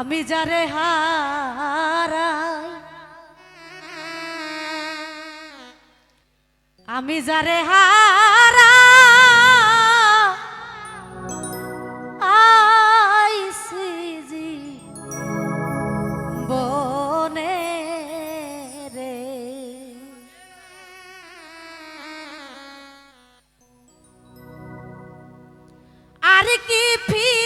আমি যারে হারাই আমি যারে হারা বনে রে। আর কি ফি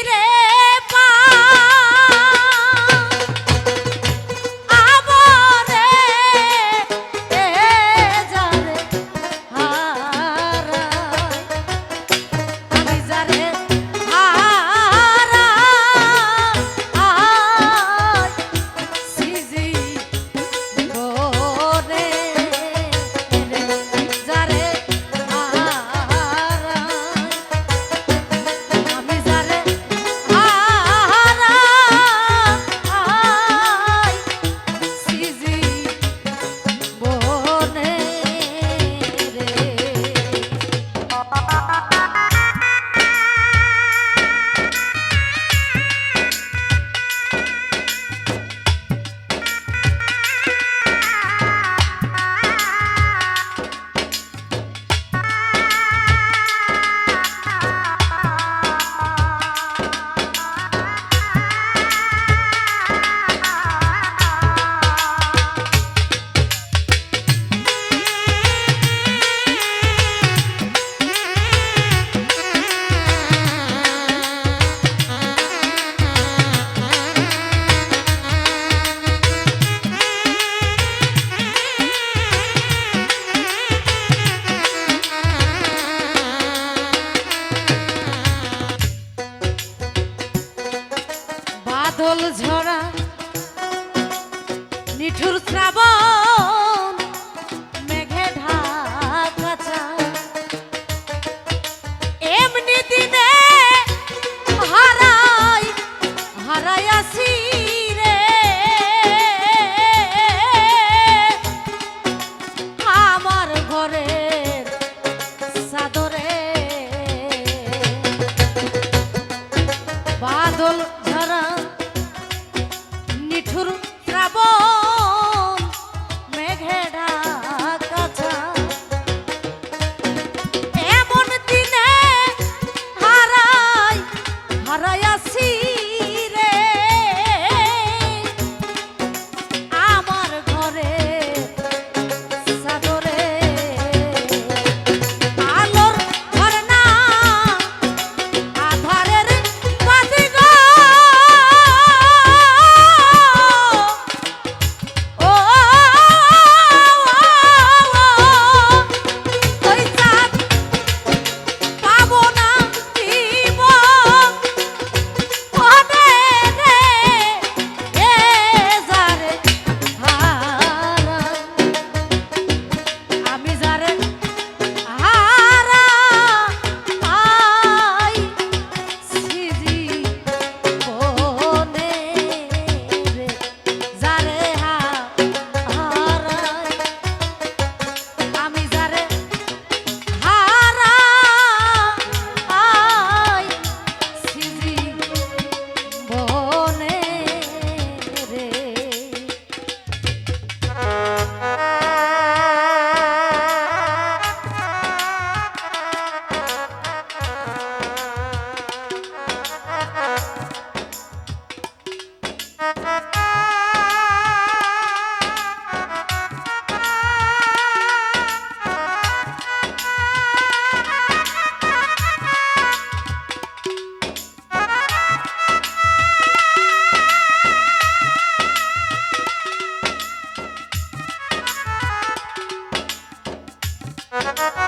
দিন Ha ha ha!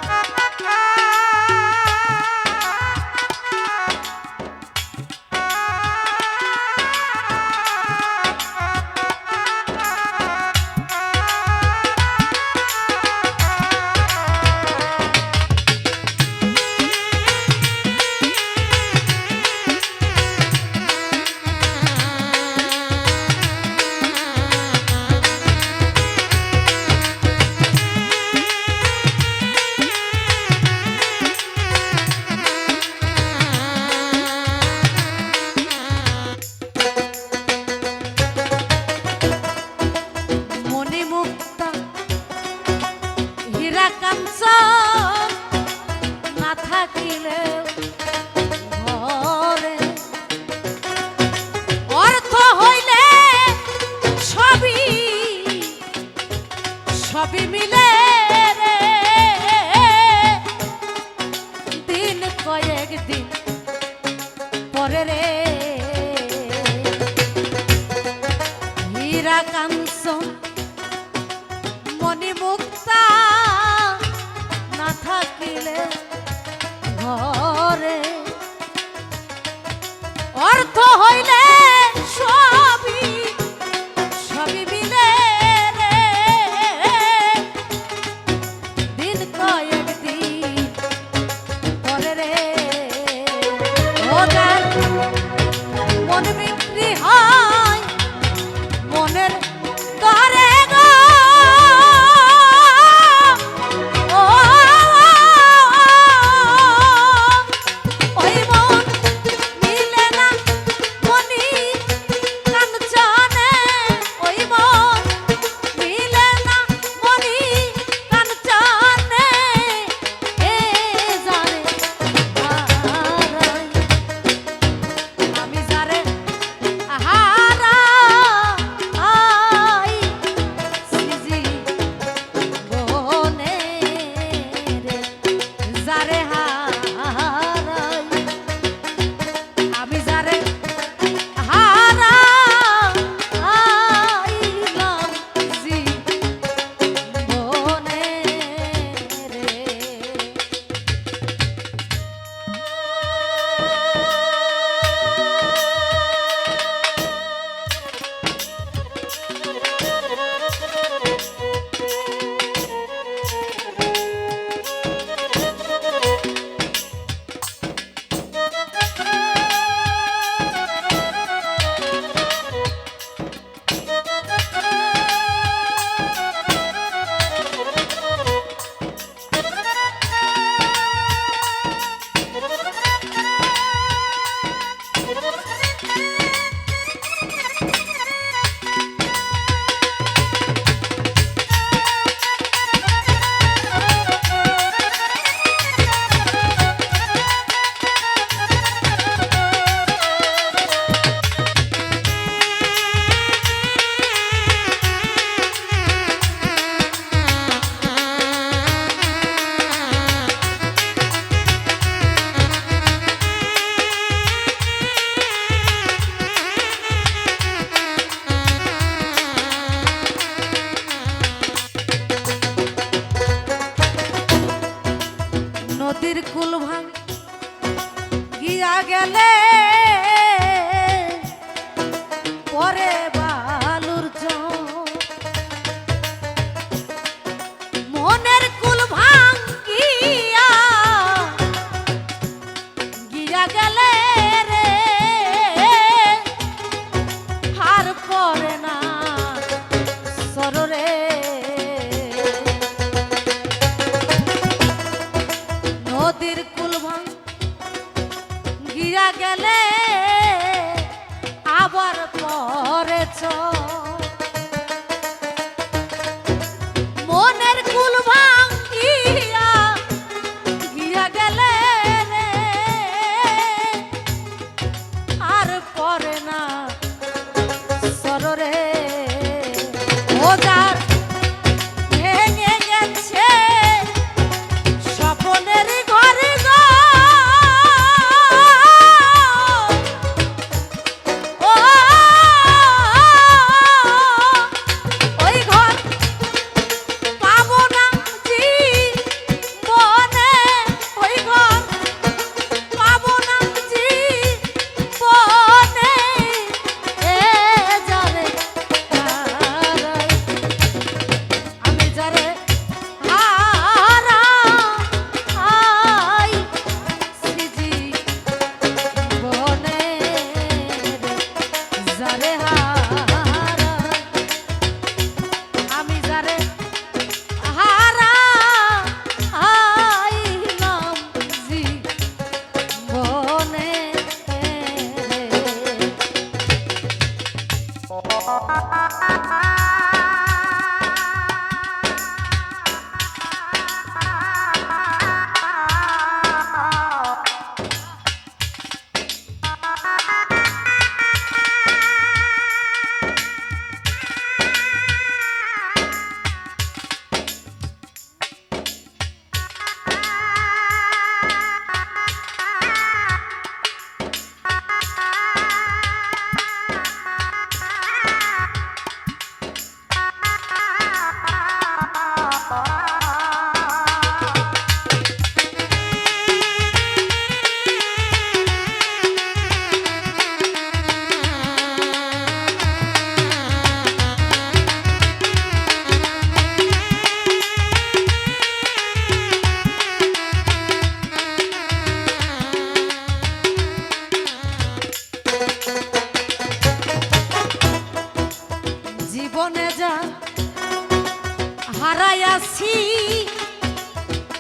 হারাইয়াছি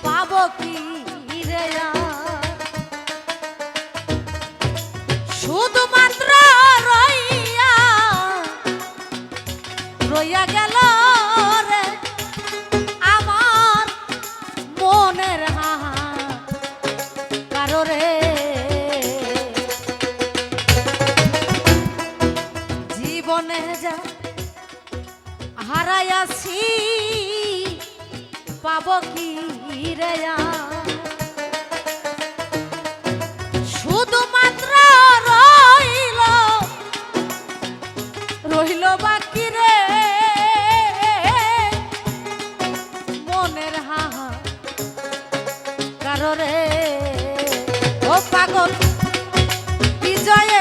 পাব কি শুধুমাত্র রইয়া রইয়া গেল জীবনে যা হারাইয়াছি পাব কি রে আর? শুধুমাত্র রইল রইল বাকি রে মনের হাহা কারও রে ও পাগল বিজয়